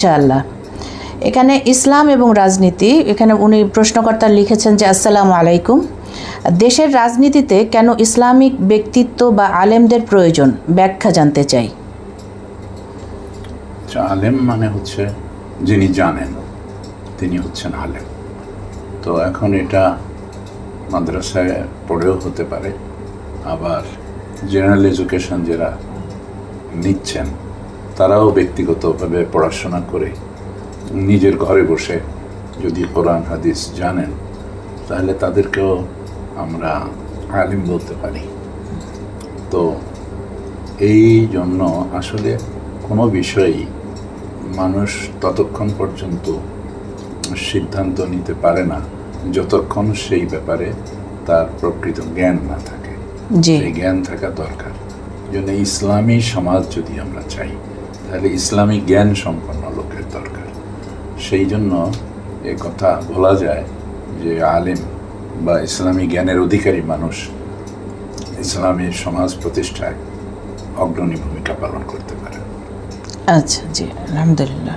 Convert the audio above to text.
ইনশাআল্লাহ। এখানে ইসলাম এবং রাজনীতি এখানে উনি প্রশ্নকর্তা লিখেছেন যে আসসালামু আলাইকুম। দেশের রাজনীতিতে কেন ইসলামিক ব্যক্তিত্ব বা আলেমদের প্রয়োজন? ব্যাখ্যা জানতে চাই। আচ্ছা, আলেম মানে হচ্ছে যিনি জানেন তিনি হচ্ছেন আলেম। তো এখন এটা মাদ্রাসায় পড়েও হতে পারে। আবার জেনারেল এডুকেশন যারা নিচ্ছেন তারাও ব্যক্তিগতভাবে পড়াশোনা করে নিজের ঘরে বসে যদি কোরআন হাদিস জানেন তাহলে তাদেরকেও আমরা আলিম বলতে পারি। তো এই জন্য আসলে কোনো বিষয়ই মানুষ ততক্ষণ পর্যন্ত সিদ্ধান্ত নিতে পারে না যতক্ষণ সেই ব্যাপারে তার প্রকৃত জ্ঞান না থাকে। সেই জ্ঞান থাকা দরকার। জন্য ইসলামী সমাজ যদি আমরা চাই তাহলে ইসলামী জ্ঞান সম্পন্ন লোকের দরকার। সেই জন্য এ কথা বলা যায় যে আলিম বা ইসলামী জ্ঞানের অধিকারী মানুষ ইসলামী সমাজ প্রতিষ্ঠায় অগ্রণী ভূমিকা পালন করতে পারে। আচ্ছা জি আলহামদুলিল্লাহ।